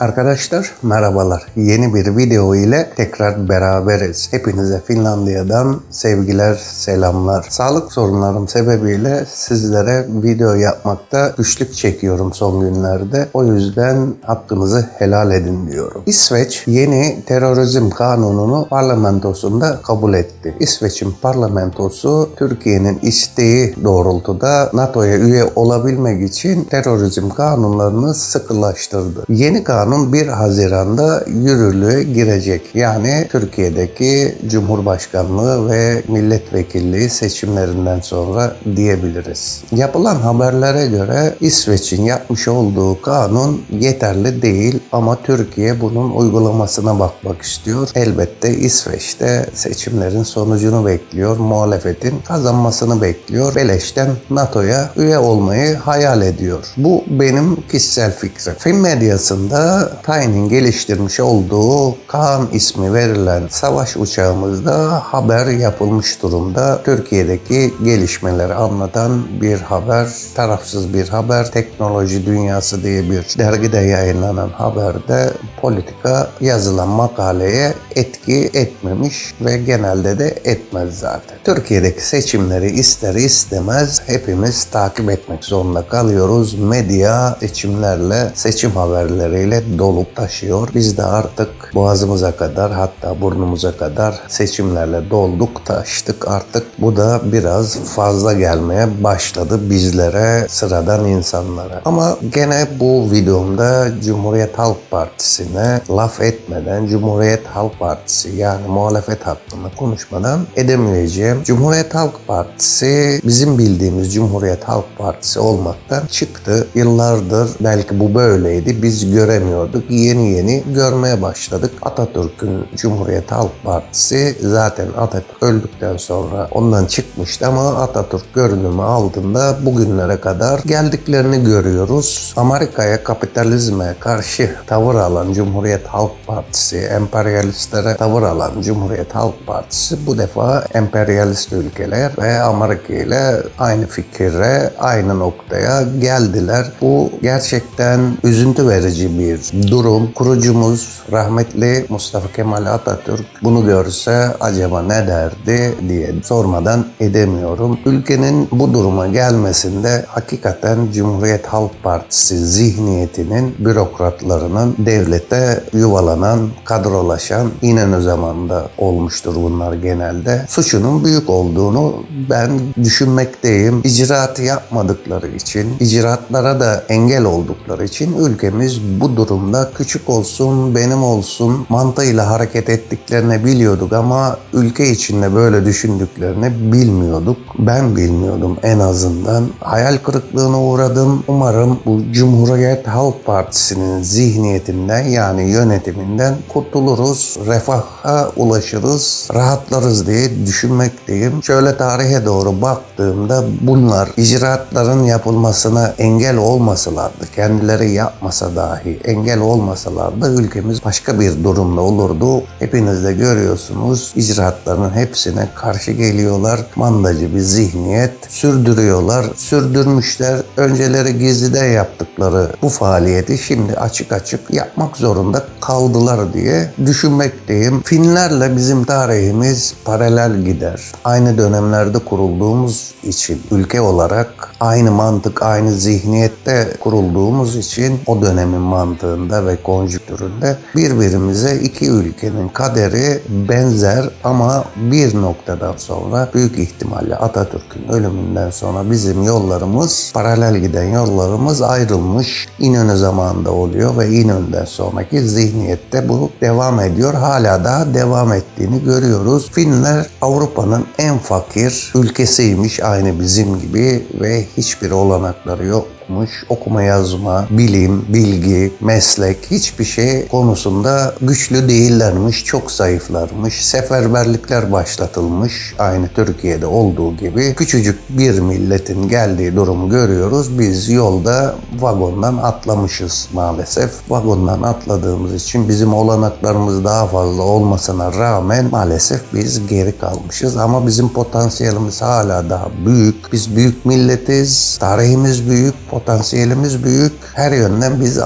Arkadaşlar merhabalar. Yeni bir video ile tekrar beraberiz. Hepinize Finlandiya'dan sevgiler, selamlar. Sağlık sorunlarım sebebiyle sizlere video yapmakta güçlük çekiyorum son günlerde. O yüzden hakkınızı helal edin diyorum. İsveç yeni terörizm kanununu parlamentosunda kabul etti. İsveç'in parlamentosu Türkiye'nin isteği doğrultuda NATO'ya üye olabilmek için terörizm kanunlarını sıkılaştırdı. Yeni kanun 1 Haziran'da yürürlüğe girecek. Yani Türkiye'deki Cumhurbaşkanlığı ve milletvekilliği seçimlerinden sonra diyebiliriz. Yapılan haberlere göre İsveç'in yapmış olduğu kanun yeterli değil ama Türkiye bunun uygulamasına bakmak istiyor. Elbette İsveç'te seçimlerin sonucunu bekliyor. Muhalefetin kazanmasını bekliyor. Beleş'ten NATO'ya üye olmayı hayal ediyor. Bu benim kişisel fikrim. Film medyasında Tay'nin geliştirmiş olduğu Kaan ismi verilen savaş uçağımızda haber yapılmış durumda. Türkiye'deki gelişmeleri anlatan bir haber, tarafsız bir haber. Teknoloji Dünyası diye bir dergide yayınlanan haberde politika yazılan makaleye etki etmemiş ve genelde de etmez zaten. Türkiye'deki seçimleri ister istemez hepimiz takip etmek zorunda kalıyoruz. Medya seçimlerle, seçim haberleriyle dolup taşıyor. Biz de artık boğazımıza kadar hatta burnumuza kadar seçimlerle dolduk taştık artık. Bu da biraz fazla gelmeye başladı bizlere, sıradan insanlara. Ama gene bu videomda Cumhuriyet Halk Partisi'ne laf etmeden Cumhuriyet Halk Partisi yani muhalefet hakkında konuşmadan edemeyeceğim. Cumhuriyet Halk Partisi bizim bildiğimiz Cumhuriyet Halk Partisi olmaktan çıktı. Yıllardır belki bu böyleydi. Biz göremiyorduk. Yeni yeni görmeye başladık. Atatürk'ün Cumhuriyet Halk Partisi zaten Atatürk öldükten sonra ondan çıkmıştı ama Atatürk görünümü aldığında bugünlere kadar geldiklerini görüyoruz. Amerika'ya kapitalizme karşı tavır alan Cumhuriyet Halk Partisi, emperyalistlere tavır alan Cumhuriyet Halk Partisi bu defa emperyalist ülkeler ve Amerika ile aynı fikire, aynı noktaya geldiler. Bu gerçekten üzüntü verici bir durum. Kurucumuz rahmetli Mustafa Kemal Atatürk bunu görse acaba ne derdi diye sormadan edemiyorum. Ülkenin bu duruma gelmesinde hakikaten Cumhuriyet Halk Partisi zihniyetinin bürokratlarının devlete yuvalanan, kadrolaşan İnönü zamanında olmuştur bunlar genelde. Suçunun büyük olduğunu ben düşünmekteyim. İcraat yapmadıkları için, icraatlara da engel oldukları için ülkemiz bu durumda küçük olsun, benim olsun mantığıyla hareket ettiklerini biliyorduk ama ülke içinde böyle düşündüklerini bilmiyorduk. Ben bilmiyordum en azından. Hayal kırıklığına uğradım. Umarım bu Cumhuriyet Halk Partisi'nin zihniyetinden yani yönetiminden kurtuluruz. Refaha ulaşırız, rahatlarız diye düşünmekteyim. Şöyle tarihe doğru baktığımda bunlar icraatların yapılmasına engel olmasalardı, kendileri yapmasa dahi engel olmasalardı ülkemiz başka bir durumda olurdu. Hepiniz de görüyorsunuz icraatların hepsine karşı geliyorlar. Mandacı bir zihniyet sürdürüyorlar. Sürdürmüşler. Önceleri gizlide yaptıkları bu faaliyeti şimdi açık açık yapmak zorunda kaldılar diye düşünmekteyim. Finlerle bizim tarihimiz paralel gider. Aynı dönemlerde kurulduğumuz için ülke olarak aynı mantık, aynı zihniyette kurulduğumuz için o dönemin mantığında ve konjüktüründe birbirimize iki ülkenin kaderi benzer ama bir noktadan sonra büyük ihtimalle Atatürk'ün ölümünden sonra bizim yollarımız paralel giden yollarımız ayrılmış. İnönü zamanında oluyor ve İnönü'den sonraki zihniyette bu devam ediyor. Hala daha devam ettiğini görüyoruz. Finler Avrupa'nın en fakir ülkesiymiş aynı bizim gibi ve hiçbir olanakları yok okumuş, okuma yazma, bilim, bilgi, meslek hiçbir şey konusunda güçlü değillermiş, çok zayıflarmış. Seferberlikler başlatılmış aynı Türkiye'de olduğu gibi. Küçücük bir milletin geldiği durumu görüyoruz. Biz yolda vagondan atlamışız maalesef. Vagondan atladığımız için bizim olanaklarımız daha fazla olmasına rağmen maalesef biz geri kalmışız. Ama bizim potansiyelimiz hala daha büyük. Biz büyük milletiz, tarihimiz büyük, potansiyelimiz büyük. Her yönden biz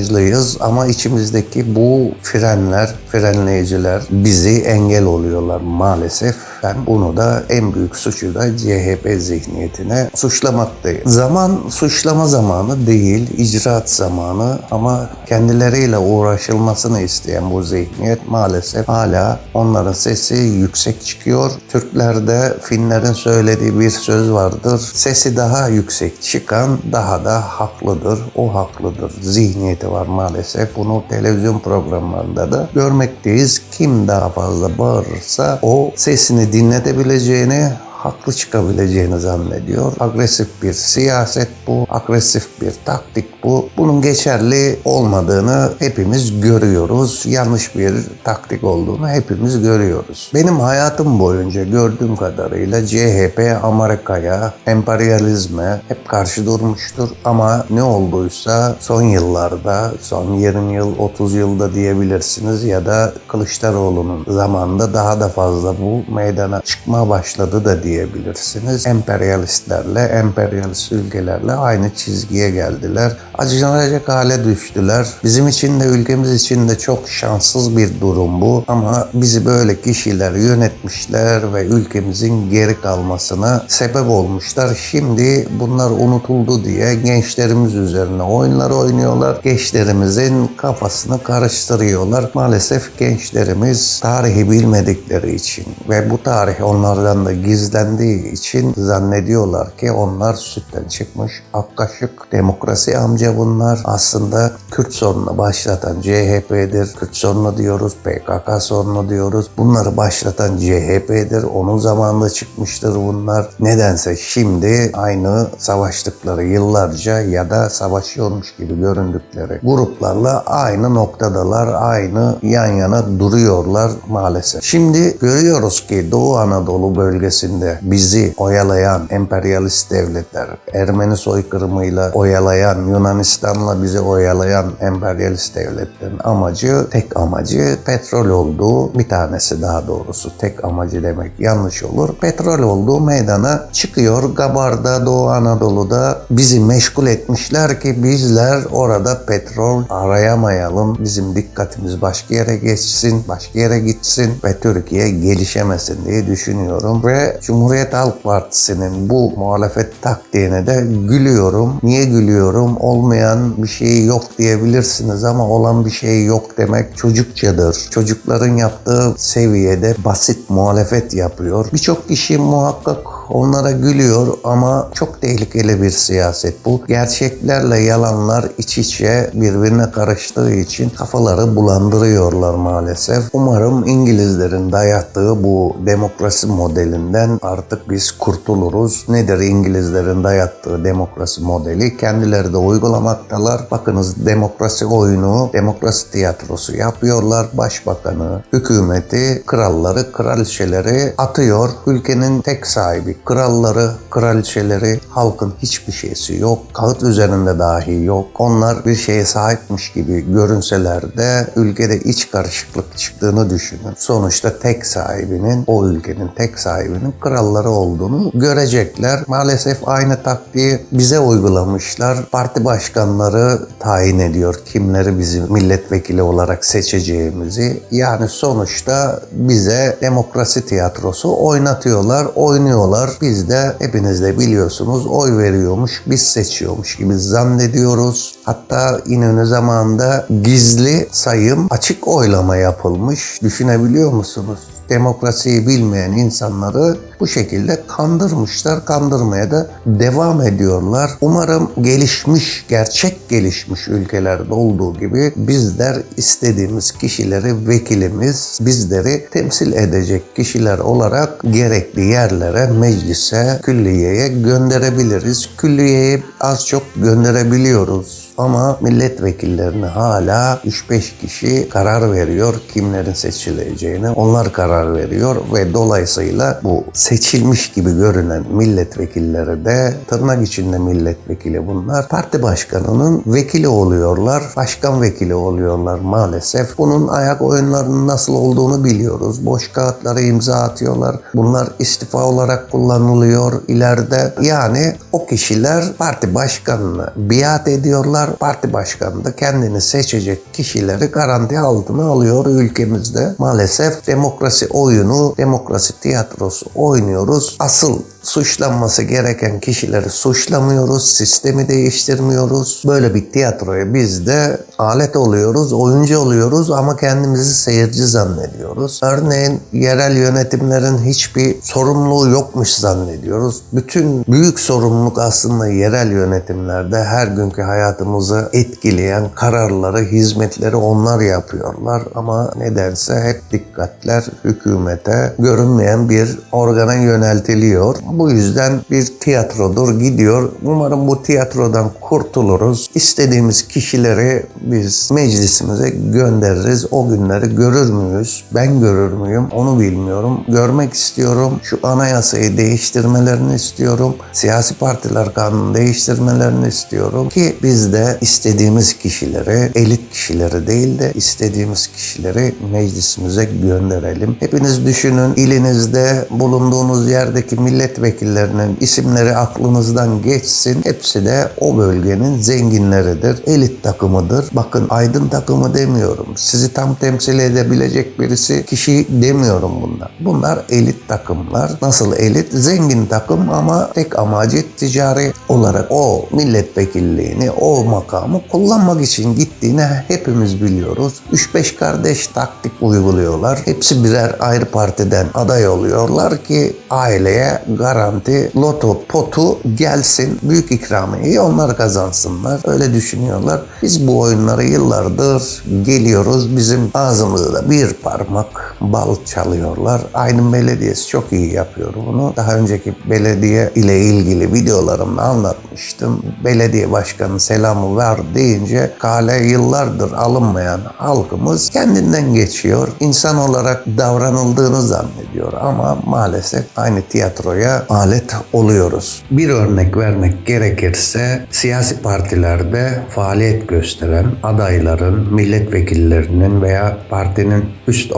virajlıyız ama içimizdeki bu frenler, frenleyiciler bizi engel oluyorlar maalesef. Ben bunu da en büyük suçu da CHP zihniyetine suçlamaktayım. Zaman suçlama zamanı değil, icraat zamanı ama kendileriyle uğraşılmasını isteyen bu zihniyet maalesef hala onların sesi yüksek çıkıyor. Türklerde Finlerin söylediği bir söz vardır. Sesi daha yüksek çıkan daha da haklıdır. O haklıdır. Zihniyeti var maalesef. Bunu televizyon programlarında da görmekteyiz. Kim daha fazla bağırırsa o sesini dinletebileceğini haklı çıkabileceğini zannediyor. Agresif bir siyaset bu, agresif bir taktik bu. Bunun geçerli olmadığını hepimiz görüyoruz. Yanlış bir taktik olduğunu hepimiz görüyoruz. Benim hayatım boyunca gördüğüm kadarıyla CHP Amerika'ya, emperyalizme hep karşı durmuştur. Ama ne olduysa son yıllarda, son 20 yıl, 30 yılda diyebilirsiniz ya da Kılıçdaroğlu'nun zamanında daha da fazla bu meydana çıkma başladı da diyebilirsiniz. Emperyalistlerle, emperyalist ülkelerle aynı çizgiye geldiler. Acınacak hale düştüler. Bizim için de ülkemiz için de çok şanssız bir durum bu. Ama bizi böyle kişiler yönetmişler ve ülkemizin geri kalmasına sebep olmuşlar. Şimdi bunlar unutuldu diye gençlerimiz üzerine oyunlar oynuyorlar. Gençlerimizin kafasını karıştırıyorlar. Maalesef gençlerimiz tarihi bilmedikleri için ve bu tarih onlardan da gizlendiği için zannediyorlar ki onlar sütten çıkmış ak kaşık demokrasi amca bunlar. Aslında Kürt sorununu başlatan CHP'dir. Kürt sorunu diyoruz, PKK sorunu diyoruz. Bunları başlatan CHP'dir. Onun zamanında çıkmıştır bunlar. Nedense şimdi aynı savaştıkları yıllarca ya da savaşıyormuş gibi göründükleri gruplarla aynı noktadalar, aynı yan yana duruyorlar maalesef. Şimdi görüyoruz ki Doğu Anadolu bölgesinde bizi oyalayan emperyalist devletler, Ermeni soykırımıyla oyalayan, Yunanistan'la bizi oyalayan emperyalist devletlerin amacı, tek amacı petrol olduğu bir tanesi daha doğrusu. Tek amacı demek yanlış olur. Petrol olduğu meydana çıkıyor. Gabar'da, Doğu Anadolu'da bizi meşgul etmişler ki bizler orada petrol arayamayalım. Bizim dikkatimiz başka yere geçsin, başka yere gitsin ve Türkiye gelişemesin diye düşünüyorum. Ve Cumhuriyet Halk Partisi'nin bu muhalefet taktiğine de gülüyorum. Niye gülüyorum? Olmayan bir şey yok diyebilirsiniz ama olan bir şey yok demek çocukçadır. Çocukların yaptığı seviyede basit muhalefet yapıyor. Birçok kişi muhakkak onlara gülüyor ama çok tehlikeli bir siyaset bu. Gerçeklerle yalanlar iç içe birbirine karıştığı için kafaları bulandırıyorlar maalesef. Umarım İngilizlerin dayattığı bu demokrasi modelinden artık biz kurtuluruz. Nedir İngilizlerin dayattığı demokrasi modeli? Kendileri de uygulamaktalar. Bakınız demokrasi oyunu, demokrasi tiyatrosu yapıyorlar. Başbakanı, hükümeti, kralları, kraliçeleri atıyor. Ülkenin tek sahibi kralları, kraliçeleri, halkın hiçbir şeysi yok. Kağıt üzerinde dahi yok. Onlar bir şeye sahipmiş gibi görünseler de ülkede iç karışıklık çıktığını düşünün. Sonuçta tek sahibinin, o ülkenin tek sahibinin kralları olduğunu görecekler. Maalesef aynı taktiği bize uygulamışlar. Parti başkanları tayin ediyor kimleri bizi milletvekili olarak seçeceğimizi. Yani sonuçta bize demokrasi tiyatrosu oynatıyorlar, oynuyorlar. Biz de hepiniz de biliyorsunuz oy veriyormuş, biz seçiyormuş gibi zannediyoruz. Hatta İnönü zamanında gizli sayım açık oylama yapılmış. Düşünebiliyor musunuz? demokrasiyi bilmeyen insanları bu şekilde kandırmışlar, kandırmaya da devam ediyorlar. Umarım gelişmiş, gerçek gelişmiş ülkelerde olduğu gibi bizler istediğimiz kişileri vekilimiz, bizleri temsil edecek kişiler olarak gerekli yerlere, meclise, külliyeye gönderebiliriz. Külliyeye az çok gönderebiliyoruz ama milletvekillerine hala 3-5 kişi karar veriyor kimlerin seçileceğine. Onlar karar veriyor ve dolayısıyla bu seçilmiş gibi görünen milletvekilleri de tırnak içinde milletvekili bunlar. Parti başkanının vekili oluyorlar. Başkan vekili oluyorlar maalesef. Bunun ayak oyunlarının nasıl olduğunu biliyoruz. Boş kağıtlara imza atıyorlar. Bunlar istifa olarak kullanılıyor ileride. Yani o kişiler parti başkanına biat ediyorlar. Parti başkanı da kendini seçecek kişileri garanti altına alıyor ülkemizde. Maalesef demokrasi oyunu, demokrasi tiyatrosu oynuyoruz. Asıl suçlanması gereken kişileri suçlamıyoruz, sistemi değiştirmiyoruz. Böyle bir tiyatroya biz de alet oluyoruz, oyuncu oluyoruz ama kendimizi seyirci zannediyoruz. Örneğin yerel yönetimlerin hiçbir sorumluluğu yokmuş zannediyoruz. Bütün büyük sorumluluk aslında yerel yönetimlerde her günkü hayatımızı etkileyen kararları, hizmetleri onlar yapıyorlar ama nedense hep dikkatler hükümete görünmeyen bir organa yöneltiliyor. Bu yüzden bir tiyatrodur gidiyor. Umarım bu tiyatrodan kurtuluruz. İstediğimiz kişileri biz meclisimize göndeririz. O günleri görür müyüz? Ben görür müyüm? Onu bilmiyorum. Görmek istiyorum. Şu anayasayı değiştirmelerini istiyorum. Siyasi partiler kanunu değiştirmelerini istiyorum ki biz de istediğimiz kişileri, elit kişileri değil de istediğimiz kişileri meclisimize gönderelim. Hepiniz düşünün ilinizde bulunduğunuz yerdeki milletvekillerinin isimleri aklınızdan geçsin. Hepsi de o bölgenin zenginleridir. Elit takımıdır. Bakın aydın takımı demiyorum. Sizi tam temsil edebilecek birisi kişi demiyorum bunlar. Bunlar elit takımlar. Nasıl elit? Zengin takım ama tek amacı ticari olarak o milletvekilliğini, o makamı kullanmak için gittiğini hepimiz biliyoruz. 3-5 kardeş taktik uyguluyorlar. Hepsi birer ayrı partiden aday oluyorlar ki aileye garanti loto potu gelsin. Büyük ikramiyeyi onlar kazansınlar. Öyle düşünüyorlar. Biz bu oyunları yıllardır geliyoruz. Bizim ağzımızda bir parmak bal çalıyorlar. Aydın Belediyesi çok iyi yapıyor bunu. Daha önceki belediye ile ilgili videolarımda anlatmıştım. Belediye başkanı selamı ver deyince kale yıllardır alınmayan halkımız kendinden geçiyor. İnsan olarak davranıldığını zannediyor ama maalesef aynı tiyatroya alet oluyoruz. Bir örnek vermek gerekirse siyasi partilerde faaliyet gösteren adayların, milletvekillerinin veya partinin üst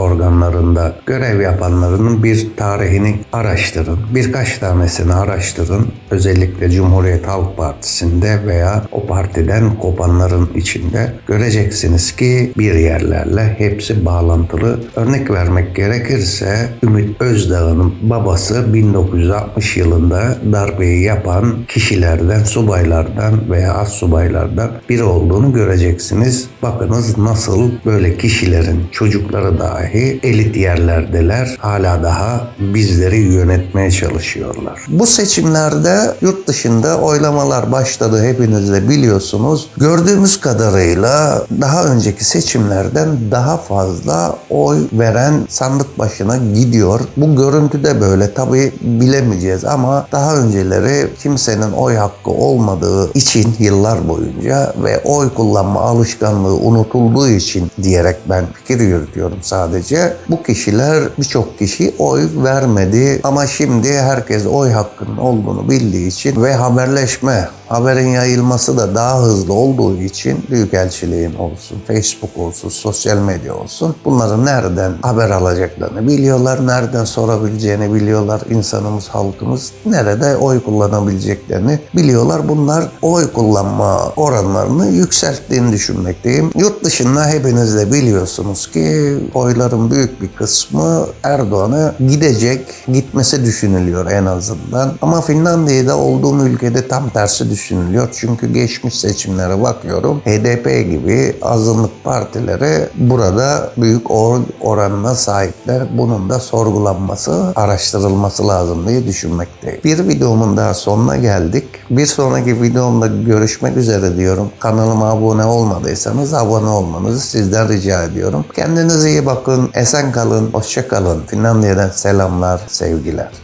organlarında görev yapanlarının bir tarihini araştırın. Birkaç tanesini araştırın. Özellikle Cumhuriyet Halk Partisi'nde veya o partiden kopanların içinde göreceksiniz ki bir yerlerle hepsi bağlantılı. Örnek vermek gerekirse Ümit Özdağ'ın babası 1960 yılında darbeyi yapan kişilerden, subaylardan veya az subaylardan biri olduğunu göreceksiniz. Bakınız nasıl böyle kişilerin çocukları dahi elit yerlerdeler. Hala daha bizleri yönetmeye çalışıyorlar. Bu seçimlerde yurt dışında oylamalar başladı hepiniz de biliyorsunuz. Gördüğümüz kadarıyla daha önceki seçimlerden daha fazla oy veren sandık başına gidiyor. Bu görüntü de böyle tabi bilemeyeceğiz ama daha önceleri kimsenin oy hakkı olmadığı için yıllar boyunca ve oy kullanma alışkanlığı unutulduğu için diyerek ben fikir yürütüyorum sadece. Bu kişiler birçok kişi oy vermedi. Ama şimdi herkes oy hakkının olduğunu bildiği için ve haberleşme haberin yayılması da daha hızlı olduğu için Büyükelçiliğin olsun, Facebook olsun, sosyal medya olsun bunları nereden haber alacaklarını biliyorlar, nereden sorabileceğini biliyorlar insanımız, halkımız, nerede oy kullanabileceklerini biliyorlar. Bunlar oy kullanma oranlarını yükselttiğini düşünmekteyim. Yurt dışında hepiniz de biliyorsunuz ki oyların büyük bir kısmı Erdoğan'a gidecek, gitmesi düşünülüyor en azından. Ama Finlandiya'da olduğum ülkede tam tersi düşünülüyor. Çünkü geçmiş seçimlere bakıyorum. HDP gibi azınlık partileri burada büyük oy oranına sahipler. Bunun da sorgulanması, araştırılması lazım diye düşünmekteyim. Bir videomun daha sonuna geldik. Bir sonraki videomda görüşmek üzere diyorum. Kanalıma abone olmadıysanız abone olmanızı sizden rica ediyorum. Kendinize iyi bakın, esen kalın, hoşça kalın. Finlandiya'dan selamlar, sevgiler.